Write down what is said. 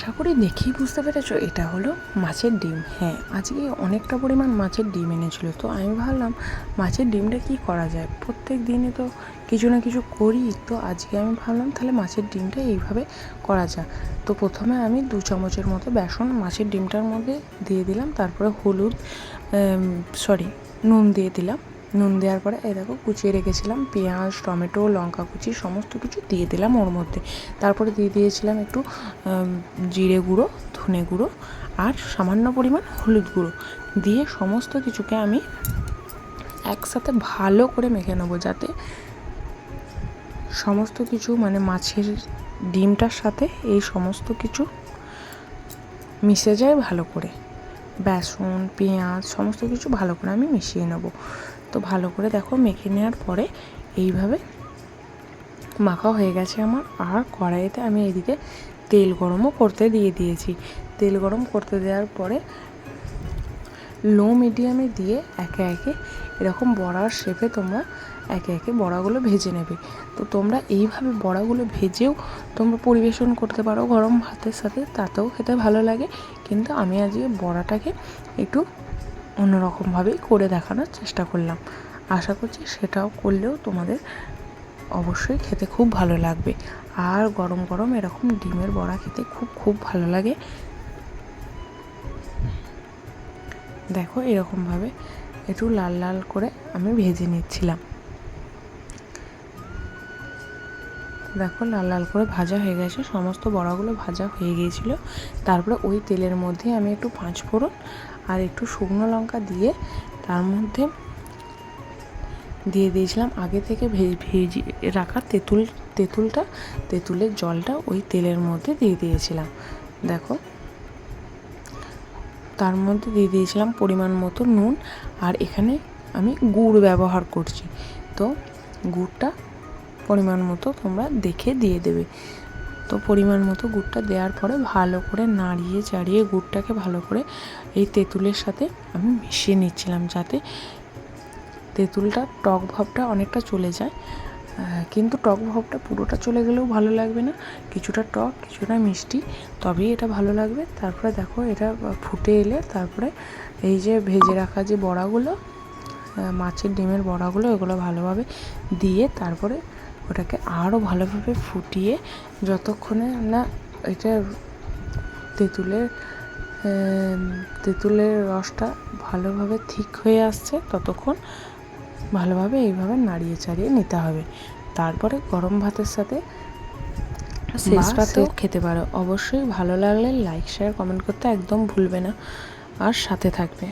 আশা করি দেখেই বুঝতে পেরেছ, এটা হলো মাছের ডিম। হ্যাঁ আজকে অনেকটা পরিমাণ মাছের ডিম এনেছিল, তো আমি ভাবলাম মাছের ডিমটা কি করা যায়? প্রত্যেক দিনে তো কিছু না কিছু করি, তো আজকে আমি ভাবলাম তাহলে মাছের ডিমটা এইভাবে করা যায় তো প্রথমে আমি দু চামচের মতো বেসন মাছের ডিমটার মধ্যে দিয়ে দিলাম, তারপরে হলুদ সরি নুন দিয়ে দিলাম। নুন দেওয়ার পরে এই দেখো কুচিয়ে রেখেছিলাম, পেঁয়াজ, টমেটো, লঙ্কা কুচি, সমস্ত কিছু দিয়ে দিলাম ওর মধ্যে। তারপরে দিয়ে দিয়েছিলাম একটু জিরে গুঁড়ো, ধনে গুঁড়ো আর সামান্য পরিমাণ হলুদ গুঁড়ো। দিয়ে সমস্ত কিছুকে আমি একসাথে ভালো করে মেখে নেব যাতে সমস্ত কিছু মানে মাছের ডিমটার সাথে এই সমস্ত কিছু মিশে যায় ভালো করে। বেসন, পেঁয়াজ, সমস্ত কিছু ভালো করে আমি মিশিয়ে নেব। তো ভালো করে দেখো মেখে নেওয়ার পরে এইভাবে মাখা হয়ে গেছে আমার। আর কড়াইতে আমি এদিকে তেল গরমও করতে দিয়ে দিয়েছি। তেল গরম করতে দেওয়ার পরে লো মিডিয়ামে দিয়ে একে একে এরকম বড়ার শেপে তোমরা একে একে বড়াগুলো ভেজে নেবে। তো তোমরা এইভাবে বড়াগুলো ভেজেও তোমরা পরিবেশন করতে পারো গরম ভাতের সাথে, তাতেও খেতে ভালো লাগে। কিন্তু আমি আজকে বড়াটাকে একটু অন্যরকমভাবেই করে দেখানোর চেষ্টা করলাম। আশা করছি সেটাও করলেও তোমাদের অবশ্যই খেতে খুব ভালো লাগবে। আর গরম গরম এরকম ডিমের বড়া খেতে খুব খুব ভালো লাগে। দেখো এরকমভাবে একটু লাল লাল করে আমি ভেজে নিচ্ছিলাম। দেখো লাল লাল করে ভাজা হয়ে গেছে। সমস্ত বড়াগুলো ভাজা হয়ে গিয়েছিল। তারপরে ওই তেলের মধ্যে আমি একটু পাঁচ ফোড়ন আর একটু শুকনো লঙ্কা দিয়ে তার মধ্যে দিয়ে দিয়েছিলাম আগে থেকে ভেজে রাখা তেঁতুল, তেঁতুলটা, তেঁতুলের জলটা ওই তেলের মধ্যে দিয়ে দিয়েছিলাম। দেখো। তার মধ্যে দিয়ে দিয়েছিলাম পরিমাণ মতো নুন আর এখানে আমি গুড় ব্যবহার করছি। তো গুড়টা পরিমাণ মতো তোমরা দেখে দিয়ে দেবে। তো পরিমাণ মতো গুড়টা দেওয়ার পরে ভালো করে নাড়িয়ে চাড়িয়ে গুড়টাকে ভালো করে এই তেঁতুলের সাথে আমি মিশিয়ে নিচ্ছিলাম যাতে তেঁতুলটা টক ভাবটা অনেকটা চলে যায়। কিন্তু টক ভাবটা পুরোটা চলে গেলেও ভালো লাগবে না। কিছুটা টক, কিছুটা মিষ্টি, তবেই এটা ভালো লাগবে। তারপরে দেখো এটা ফুটে এলে তারপরে এই যে ভেজে রাখা যে বড়াগুলো মাছের ডিমের বড়াগুলো, এগুলো ভালোভাবে দিয়ে তারপরে ওটাকে আরও ভালোভাবে ফুটিয়ে যতক্ষণে না এটা তেঁতুলের তেঁতুলের রসটা ভালোভাবে ঠিক হয়ে আসছে ততক্ষণ ভালোভাবে এইভাবে নাড়িয়ে চাড়িয়ে নিতে হবে। তারপরে গরম ভাতের সাথে শেষ পাতেও খেতে পারো। অবশ্যই ভালো লাগলে লাইক শেয়ার কমেন্ট করতে একদম ভুলবে না। আর সাথে থাকবে।